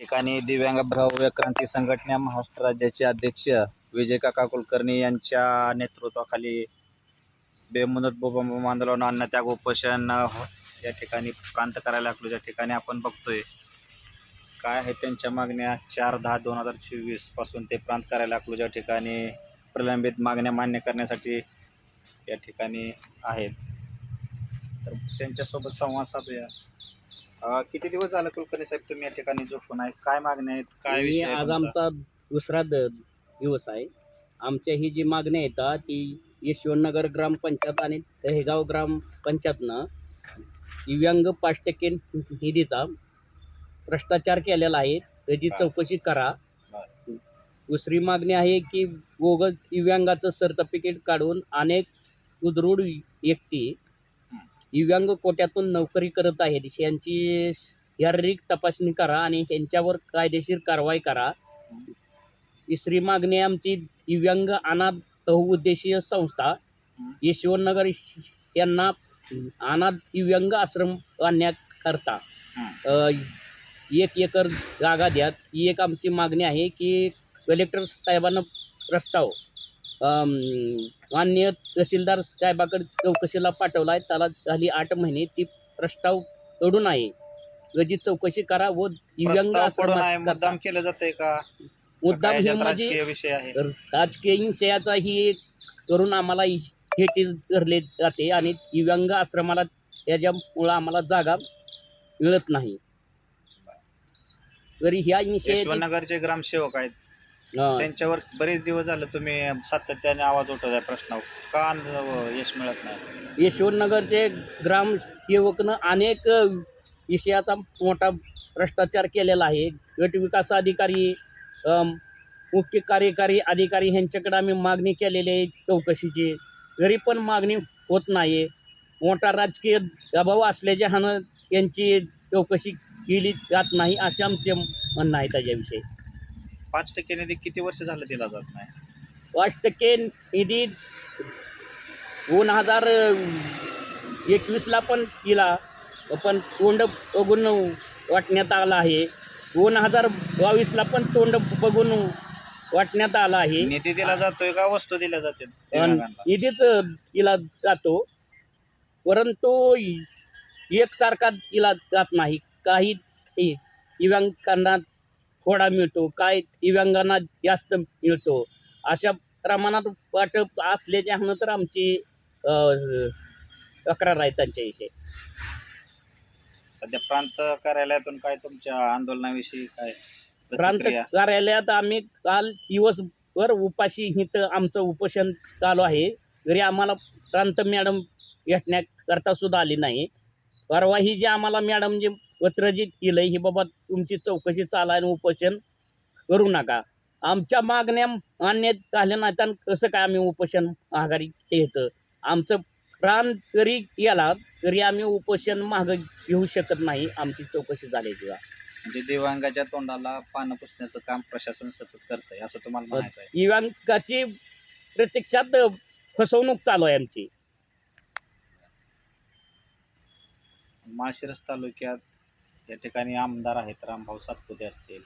ठिकाणी दिव्यांग भव्य क्रांती संघटना महाराष्ट्र राज्याचे अध्यक्ष विजय काका कुलकर्णी यांच्या नेतृत्वाखाली बेमुदत बोबा आंदोलन अन्नत्याग उपोषण या ठिकाणी प्रांत करायला लागलो ज्या ठिकाणी आपण बघतोय. काय आहे त्यांच्या मागण्या? चार दहा दोन हजार चोवीसपासून ते प्रांत करायला अकलूच्या ज्या ठिकाणी प्रलंबित मागण्या मान्य करण्यासाठी या ठिकाणी आहेत. तर त्यांच्यासोबत संवाद साधूया. अं, किती दिवस झालं कुलकर्णी साहेब तुम्ही या ठिकाणी झोपून आहे काय मागण्या आहेत काय मी विषय आहे आज तुमचा? आमचा दुसरा द दिवस आहे आमच्या ही जी मागण्या येतात ती यशवंतनगर ग्रामपंचायत आणि दहेगाव ग्रामपंचायतनं दिव्यांग पाच टक्के निधीचा भ्रष्टाचार केलेला आहे त्याची. चौकशी करा. दुसरी मागणी आहे की बोगस दिव्यांगाचं सर्टिफिकेट काढून अनेक उदरूड व्यक्ती दिव्यांग कोट्यातून नोकरी करत आहेत. यांची शारीरिक तपासणी करा आणि यांच्यावर कायदेशीर कारवाई करा. तिसरी मागणी आमची दिव्यांग अनाथ बहुउद्देशीय संस्था. यशवंतनगर यांना अनाथ दिव्यांग आश्रम आणण्याकरता एक एकर जागा द्या. ही एक आमची मागणी आहे की कलेक्टर साहेबांना प्रस्ताव. मान्य तहसीलदार साहेबाकडे चौकशीला पाठवला आहे त्याला झाली आठ महिने. ती प्रस्तावकडून आहे त्याची चौकशी करा व दिव्यांग मुद्दाम केलं जातंय का? मुद्दाम हे याच्यात म्हणजे राजकीय विषय आहे. तर राजकीय हिंसेचा ही करून आम्हाला हे टील धरले जाते आणि दिव्यांग आश्रमाला त्याच्यामुळं आम्हाला जागा मिळत नाही. तरी ह्या हिंसे यशवंतनगरचे ग्रामसेवक आहेत. त्यांच्यावर बरेच दिवस झाले तुम्ही सातत्याने आवाज उठवत आहे प्रश्नावर. का यश मिळत नाही? यशवंतनगरचे ग्रामसेवकनं अनेक विषयाचा मोठा भ्रष्टाचार केलेला आहे. गट विकास अधिकारी अम, मुख्य कार्यकारी अधिकारी ह्यांच्याकडे आम्ही मागणी केलेली आहे चौकशीची. तरी पण मागणी होत नाही मोठा राजकीय दबाव असल्याच्या ह्यानं यांची चौकशी केली जात नाही असे आमचे म्हणणं आहे त्याच्याविषयी. पाच टक्के निधी किती वर्ष झालं दिला जात नाही? पाच टक्के निधी दोन हजार एकवीसला पण दिला. पण तोंड बघून वाटण्यात आला आहे. दोन हजार बावीसला पण तोंड बघून वाटण्यात आला आहे. निधी दिला जातोय का? वस्तू दिल्या जाते? निधीच दिला जातो. परंतु एकसारखा दिला जात नाही. काही दिव्यांगांना थोडा मिळतो काय दिव्यांगांना जास्त मिळतो. अशा प्रमाणात वाटप असल्याच्या तर आमची तक्रार आहे त्यांच्याविषयी. सध्या प्रांत कार्यालयातून काय तुमच्या आंदोलनाविषयी काय प्रांत? कार्यालयात आम्ही काल दिवसभर उपाशी इथं आमचं उपोषण चालू आहे. घरी आम्हाला प्रांत मॅडम भेटण्याकरता सुद्धा आली नाही. परवा ही जी आम्हाला मॅडम जे पत्र जे दिलं ही बाबा तुमची चौकशी चालू आहे आणि उपोषण करू नका. आमच्या मागण्या मान्य झाल्या नाहीत आणि कसं काय आम्ही उपोषण माघारी घ्यायचं? आमचं प्राण जरी गेला तरी आम्ही उपोषण मागं घेऊ शकत नाही आमची चौकशी झाल्याशिवाय म्हणजे दिव्यांगाच्या तोंडाला पानं पुसण्याचं काम प्रशासन सतत करतंय असं तुम्हाला म्हणायचं आहे दिव्यांगाची प्रत्यक्षात फसवणूक चालू आहे आमची. माळशिरस तालुक्यात या ठिकाणी आमदार आहेत. रामभाऊ सातपुते असतील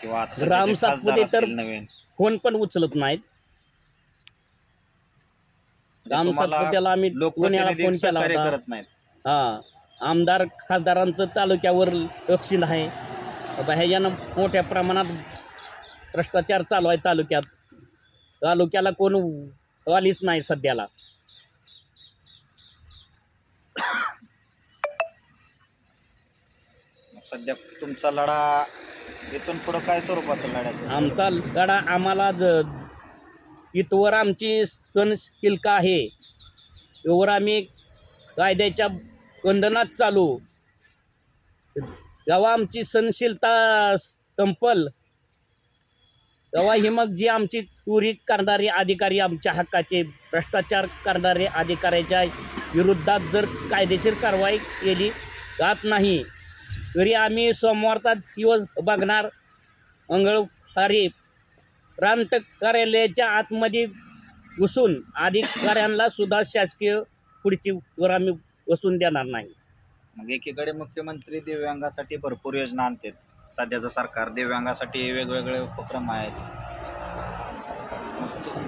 किंवा आता राम खासदार सातपुते तर- असतील नवीन. फोन पण उचलत नाहीत. म्हणजे राम तुम्हाला सातपुत्याला आम्ही पुण्याला लोकप्रतिनिधी फोन केला सहकार्य होता. करत नाहीत. हा आमदार खासदारांचं तालुक्यावर लक्षील आहे. आता ह्याच्यानं मोठ्या प्रमाणात भ्रष्टाचार चालू आहे तालुक्यात. तालुक्याला कोण आलीच नाही सध्याला. सध्या तुमचा लढा इथून पुढं काय स्वरूप असेल लढ्याचं? आमचा लढा आम्हाला ज- इथवर आमची सहनशीलता आहे. एवढं आम्ही कायद्याच्या बंधनात चालू. जेव्हा आमची सहनशीलता संपल तेव्हा ही मग जी आमची चोरी करणारे अधिकारी आमच्या हक्काचे भ्रष्टाचार करणारे अधिकाऱ्याच्या विरुद्धात जर कायदेशीर कारवाई केली जात नाही तरी आम्ही सोमवारचा दिवस बघणार. मंगळवारी प्रांत कार्यालयाच्या आतमध्ये घुसून अधिकाऱ्यांना सुद्धा शासकीय खुर्ची वर आम्ही बसून देणार नाही. मग एकीकडे मुख्यमंत्री दिव्यांगासाठी भरपूर योजना आणतात. सध्याचं सरकार दिव्यांगासाठी वेगवेगळे उपक्रम आहेत.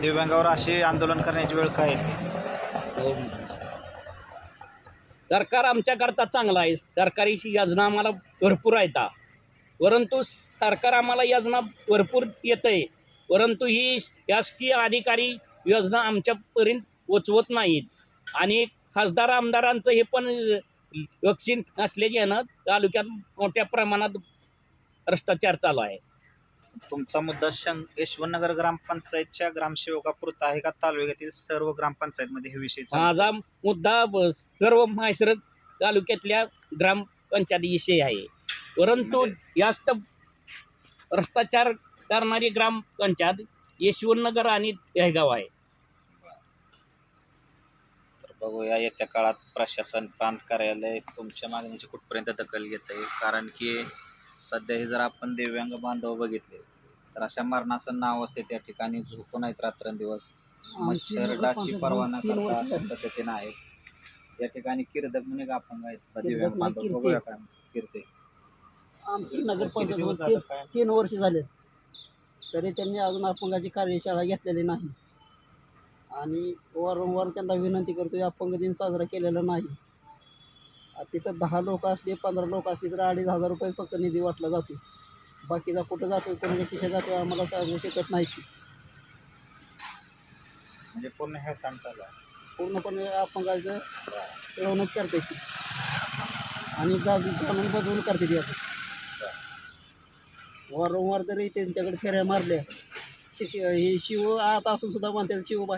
दिव्यांगावर अशी आंदोलन करण्याची वेळ काय येते सरकार आमच्याकरता चांगलं आहे. सरकारीची योजना आम्हाला भरपूर आहेत. परंतु सरकार आम्हाला योजना भरपूर येत आहे परंतु ही शासकीय अधिकारी योजना आमच्यापर्यंत पोचवत नाहीत. आणि खासदार आमदारांचं हे पण वक्सीन असल्याच्यानं तालुक्यात मोठ्या प्रमाणात भ्रष्टाचार चालू आहे. तुमचा मुद्दा शं यशवंतनगर ग्रामपंचायतच्या ग्रामसेवकापुरता आहे का? तालुक्यातील सर्व ग्रामपंचायतमध्ये हे विषय चालू? माझा मुद्दा ब- सर्व माहेश्वर तालुक्यातल्या ग्रामपंचायतीविषयी आहे. परंतु जास्त भ्रष्टाचार करणारी ग्रामपंचायत यशवंतनगर आणि दहेगाव आहे. तर बघूया येत्या काळात प्रशासन प्रांत कार्यालय तुमच्या मागणीची कुठपर्यंत दखल घेत आहे कारण की सध्या हे जर आपण दिव्यांग बांधव बघितले तर अशा मरणासन अवस्थेत त्या ठिकाणी झोपून आहेत रात्रंदिवस. मच्छर डाची तीन वर्ष करता. पद्धतीनं आहेत. या ठिकाणी किर्दक म्हणून एक अपंग आहेत? दिव्यांग बांधव. बघूया काय किर्ते आमची नगरपंचायत तीन? तीन वर्ष झाले तरी त्यांनी अजून अपंगाची कार्यशाळा घेतलेली नाही. आणि वारंवार त्यांना विनंती करतो अपंग दिन साजरा केलेला नाही. तिथं दहा लोक असले पंधरा लोक असले तर अडीच हजार रुपये फक्त निधी वाटला जातो बाकीचा कुठं जातो कोणाच्या खिशात जातो आम्हाला सांगू शकत नाही म्हणजे पूर्ण हे सण चालू आहे. पूर्णपणे अपंगाचं मिळवणूक करते ती. आणि म्हणून बदलून करते ती आपण वारंवार तरी त्यांच्याकडे फेऱ्या मारल्या. शिक्ष हे शिव आत असून सुद्धा म्हणतात शिव